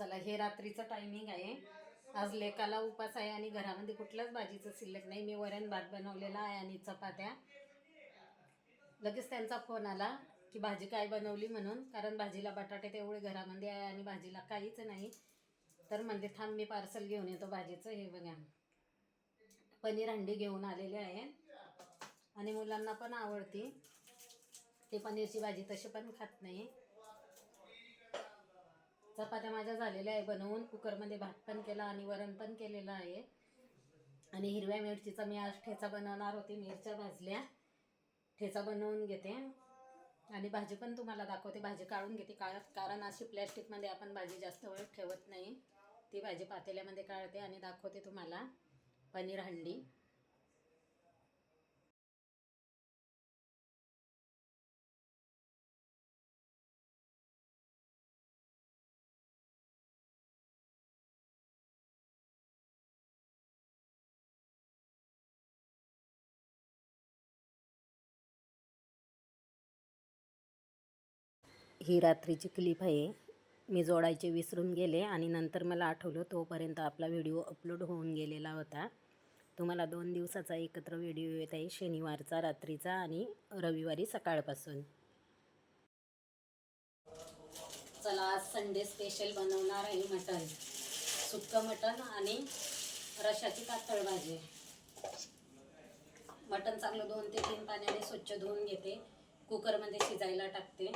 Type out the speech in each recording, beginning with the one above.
चला हे रात्रीचं टायमिंग आहे. आज लेकाला उपास आहे आणि घरामध्ये कुठल्याच भाजीचं शिल्लक नाही. मी वरण भात बनवलेला आहे आणि चपात्या. लगेच त्यांचा फोन आला की भाजी काय बनवली म्हणून. कारण भाजीला बटाटे तेवढे घरामध्ये आहे आणि भाजीला काहीच नाही. तर म्हणजे थांब मी पार्सल घेऊन येतो भाजीचं. हे बघा. पनीर हंडी घेऊन आलेले आहे. आणि मुलांना पण आवडती. ते पनीरची भाजी तशी पण खात नाही. चपात्या माझ्या झालेल्या आहे. बनवून कुकरमध्ये भात पण केला आणि वरण पण केलेलं आहे. आणि हिरव्या मिरचीचा मी आज ठेचा बनवणार होते. मिरच्या भाजल्या. ठेचा बनवून घेते. आणि भाजी पण तुम्हाला दाखवते. भाजी काढून घेते. का कारण अशी प्लॅस्टिकमध्ये आपण भाजी जास्त वेळ ठेवत नाही. ती भाजी पातेल्यामध्ये काढते आणि दाखवते तुम्हाला. पनीर हंडी. ही रात्रीची क्लिप आहे. मी जोडायचे विसरून गेले आणि नंतर मला आठवलं तोपर्यंत आपला व्हिडिओ अपलोड होऊन गेलेला होता. तुम्हाला दोन दिवसाचा एकत्र व्हिडिओ येत आहे शनिवारचा रात्रीचा आणि रविवारी सकाळपासून. चला आज संडे स्पेशल बनवणार आहे मटण. सुक्कं मटण आणि रशाची पातळ भाजी. मटण चांगलं दोन ते तीन पाण्याने स्वच्छ धुवून घेते. कुकरमध्ये शिजायला टाकते.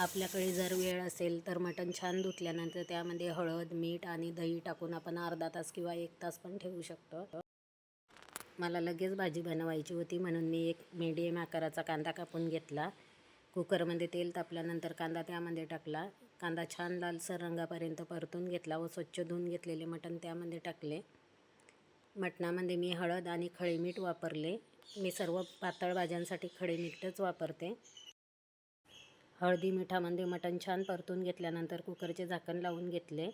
आपल्याकडे जर वेळ असेल तर मटण छान धुतल्यानंतर त्यामध्ये हळद मीठ आणि दही टाकून आपण अर्धा तास किंवा एक तास पण ठेवू शकतो. मला लगेच भाजी बनवायची होती म्हणून मी एक मीडियम आकाराचा कांदा कापून घेतला. कुकरमध्ये तेल तापल्यानंतर कांदा त्यामध्ये टाकला. कांदा छान लालसर रंगापर्यंत परतून घेतला व स्वच्छ धुवून घेतलेले मटण त्यामध्ये टाकले. मटणामध्ये मी हळद आणि खळे मीठ वापरले. मी सर्व पातळ भाज्यांसाठी खळे मीठच वापरते. हळदी मिठामध्ये मटण छान परतून घेतल्यानंतर कुकरचे झाकण लावून घेतले.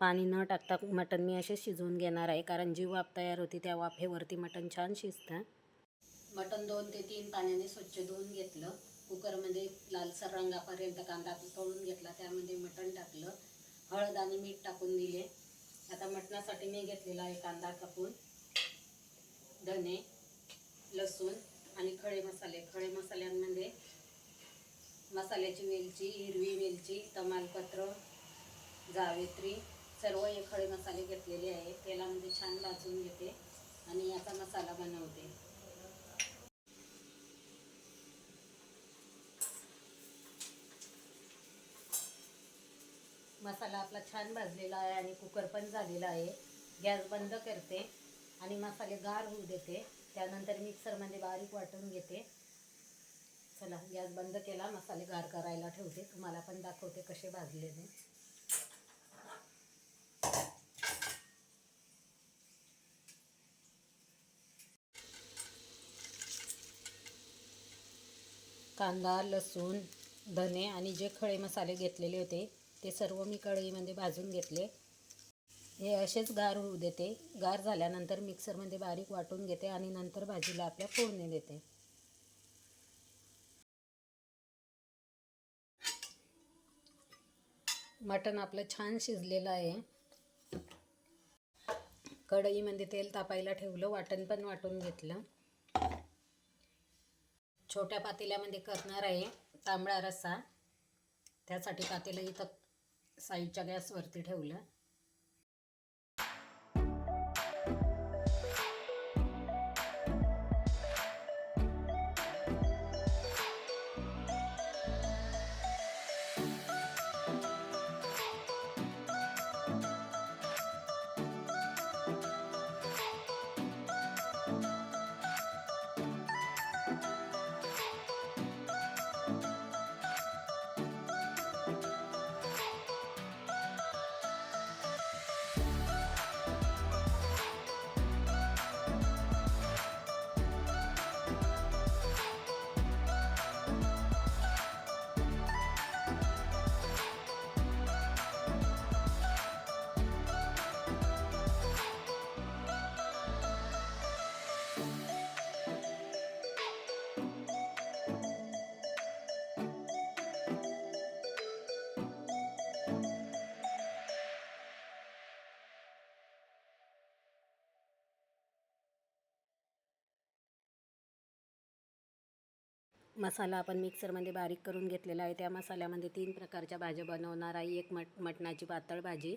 पाणी न टाकता मटण मी असे शिजवून घेणार आहे कारण जी वाफ तयार होती त्या वाफेवरती मटण छान शिजतं. मटण दोन ते तीन पाण्याने स्वच्छ धुवून घेतलं. कुकरमध्ये लालसर रंगापर्यंत कांदा तळून घेतला त्यामध्ये मटण टाकलं. हळद आणि मीठ टाकून दिले. आता मटणासाठी मी घेतलेला आहे कांदा कापून धने. लसूण आणि खडे मसाले. खडे मसाल्यांमध्ये मसाल्याची वेलची हिरवी वेलची तमालपत्र जावेत्री सर्व हे खडे मसाले घेतलेले आहे. तेलामध्ये छान भाजून घेते आणि याचा मसाला बनवते. मसाला आपला छान भाजलेला आहे आणि कुकर पण झालेला आहे. गॅस बंद करते आणि मसाले गार होऊ देते. त्यानंतर मिक्सरमध्ये बारीक वाटून घेते. चला गॅस बंद केला मसाले गार करायला ठेवते. तुम्हाला पण दाखवते कसे भाजलेले कांदा लसूण धने आणि जे खडे मसाले घेतलेले होते ते सर्व मी कढईमध्ये भाजून घेतले. हे असेच गार होऊ देते. गार झाल्यानंतर मिक्सरमध्ये बारीक वाटून घेते आणि नंतर भाजीला आपल्या फोडणी देते. मटण आपलं छान शिजलेलं आहे. कढईमध्ये तेल तापायला ठेवलं वाटण पण वाटून घेतलं. छोट्या पातेल्यामध्ये करणार आहे तांबडा रस्सा. त्यासाठी पातेलं इथं साईडच्या गॅसवरती ठेवलं. मसाला आपण मिक्सरमध्ये बारीक करून घेतलेला आहे. त्या मसाल्यामध्ये तीन प्रकारच्या भाज्या बनवणार आहे. एक मट मटणाची पातळ भाजी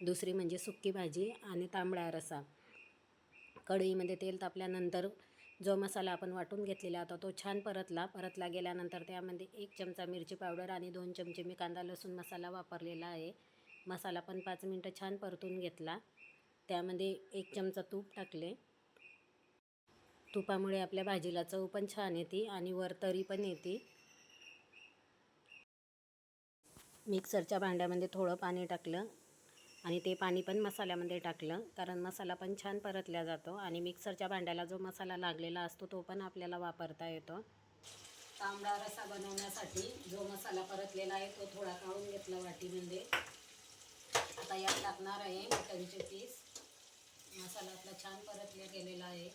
दुसरी म्हणजे सुक्की भाजी आणि तांबडा रसा. कढईमध्ये तेल तापल्यानंतर जो मसाला आपण वाटून घेतलेला होता तो छान परतला. परतला गेल्यानंतर त्यामध्ये एक चमचा मिरची पावडर आणि दोन चमचे मी कांदा लसूण मसाला वापरलेला आहे. मसाला पण पाच मिनटं छान परतून घेतला. त्यामध्ये एक चमचा तूप टाकले. तुपामुळे आपल्या भाजीला चव पण छान येते आणि वर तरी पण येते. मिक्सरच्या भांड्यामध्ये थोडं पाणी टाकलं आणि ते पाणी पण मसाल्यामध्ये टाकलं. कारण मसाला पण छान परतला जातो आणि मिक्सरच्या भांड्याला जो मसाला लागलेला असतो तो पण आपल्याला वापरता येतो. तांबडा रसा बनवण्यासाठी जो मसाला परतलेला आहे तो थोडा काढून घेतला वाटीमध्ये. आता यात टाकणार आहे मटनचे पीस. मसाला आपला छान परतला गेलेला आहे.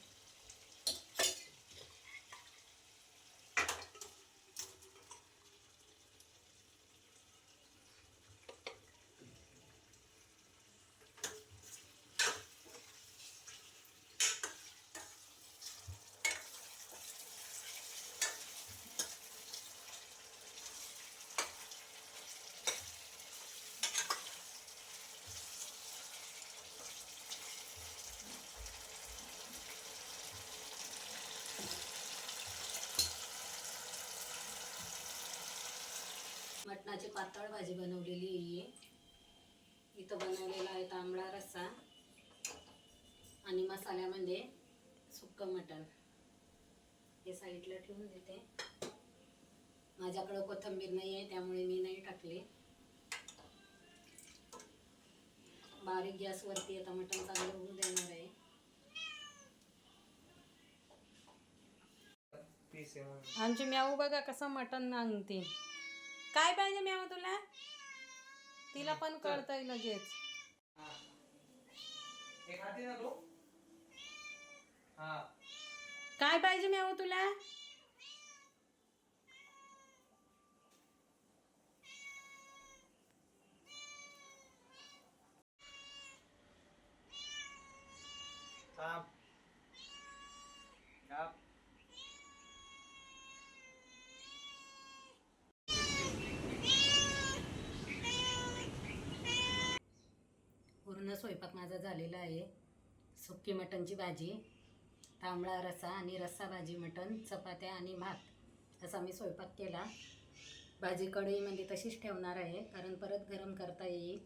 मटणाची पातळ भाजी बनवलेली आहे. इथं बनवलेला आहे तांबडा रस्सा आणि मसाल्यामध्ये सुक्कं मटण. हे साईडला ठेवून देते. माझ्याकडं कोथिंबीर नाही आहे त्यामुळे मी नाही टाकले. बारीक गॅसवरती आता मटण चांगलं होऊ देणार आहे. आमची म्याऊ बघा कसं मटण आणते काय पाहिजे म्याऊ तुला? तिला पण कळतंय लगेच. काय पाहिजे म्याऊ तुला? थांब. पूर्ण स्वयंपाक माझा झालेला आहे. सुकी मटणची भाजी तांबडा रस्सा आणि रस्सा भाजी मटण चपात्या आणि भात असा मी स्वयंपाक केला. भाजी कढईमध्ये म्हणजे तशीच ठेवणार आहे कारण परत गरम करता येईल.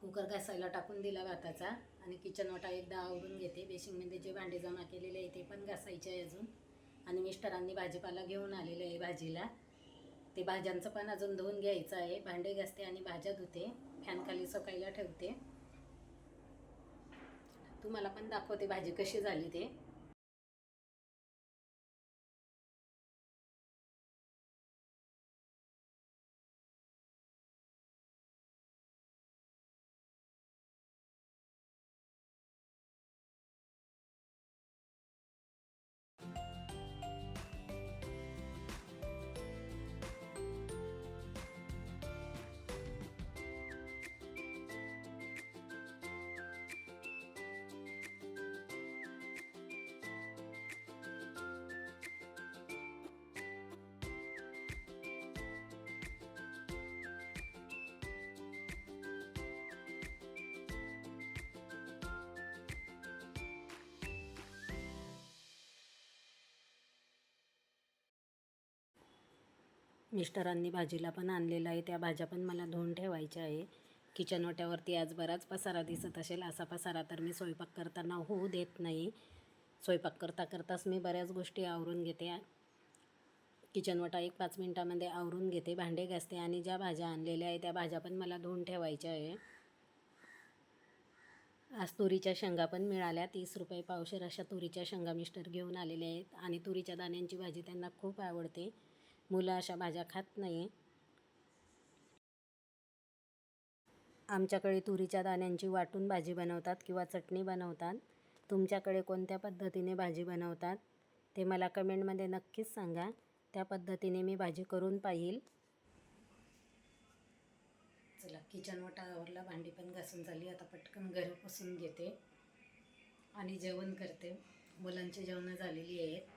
कुकर घासायला टाकून दिला भाताचा आणि किचन वाटा एकदा आवरून घेते. बेसिंगमध्ये जे भांडे जमा केलेले आहे ते पण घासायचे आहे अजून. आणि मिस्टरांनी भाजीपाला घेऊन आलेले आहे भाजीला. ते भाज्यांचं पण अजून धुवून घ्यायचं आहे. भांडे घासते आणि भाज्या धुते. फॅनखाली सकाळीला ठेवते. तुम्हाला पण दाखवते भाजी कशी झाली ते. मिस्टरांनी भाजीला पण आणलेलं आहे. त्या भाज्या पण मला धुवून ठेवायच्या आहे. किचन ओट्यावरती आज बराच पसारा दिसत असेल. असा पसारा तर मी स्वयंपाक करताना होऊ देत नाही. स्वयंपाक करता करताच मी बऱ्याच गोष्टी आवरून घेते. किचन वटा एक पाच मिनटामध्ये आवरून घेते. भांडे घासते आणि ज्या भाज्या आणलेल्या आहे त्या भाज्या पण मला धुवून ठेवायच्या आहे. आज तुरीच्या शेंगा पण मिळाल्या. तीस रुपये पावशेर अशा तुरीच्या शेंगा मिस्टर घेऊन आलेल्या आहेत. आणि तुरीच्या दाण्यांची भाजी त्यांना खूप आवडते. मुलं अशा भाज्या खात नाही आमच्याकडे तुरीच्या दाण्यांची वाटून भाजी बनवतात किंवा चटणी बनवतात. तुमच्याकडे कोणत्या पद्धतीने भाजी बनवतात? ते मला कमेंटमध्ये नक्कीच सांगा. त्या पद्धतीने मी भाजी करून पाहिल. चला किचन वटावरला भांडी पण घासून झाली. आता पटकन घर पुसून घेते. आणि जेवण करते. मुलांची जेवणं झालेली आहेत.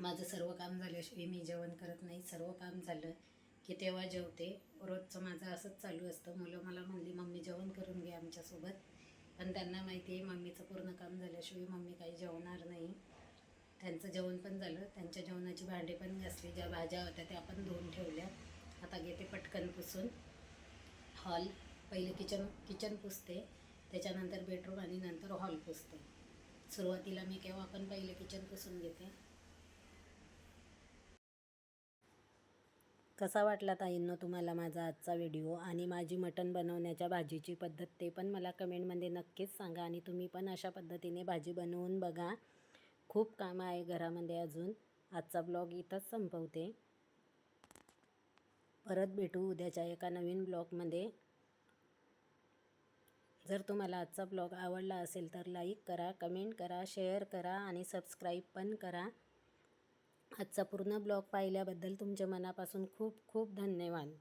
माझं सर्व काम झाल्याशिवाय मी जेवण करत नाही सर्व काम झालं की तेव्हा जेवते. रोजचं माझं असंच चालू असतं. मुलं मला म्हणली मम्मी जेवण करून घे आमच्यासोबत. पण त्यांना माहिती आहे मम्मीचं पूर्ण काम झाल्याशिवाय मम्मी काही जेवणार नाही. त्यांचं जेवण पण झालं. त्यांच्या जेवणाची भांडी पण घासली. ज्या भाज्या होत्या त्या पण धुवून ठेवल्या. आता घेते पटकन पुसून. हॉल. पहिले किचन किचन पुसते. त्याच्यानंतर बेडरूम आणि नंतर हॉल पुसते. सुरुवातीला मी केव्हा पण पहिले किचन पुसून घेते. कसा वाटला ताईंनो तुम्हाला माझा आजचा व्हिडिओ आणि माझी मटण बनवण्याच्या भाजीची पद्धत ते पण मला कमेंटमध्ये नक्कीच सांगा आणि तुम्ही पण अशा पद्धतीने भाजी बनवून बघा. खूप कामं आहे घरामध्ये अजून. आजचा ब्लॉग इथंच संपवते. परत भेटू उद्याच्या एका नवीन ब्लॉगमध्ये. जर तुम्हाला आजचा ब्लॉग आवडला असेल तर लाईक करा कमेंट करा शेअर करा आणि सबस्क्राईब पण करा. आजचा पूर्ण ब्लॉग पाहिल्याबद्दल तुमच्या मनापासून खूप खूप धन्यवाद.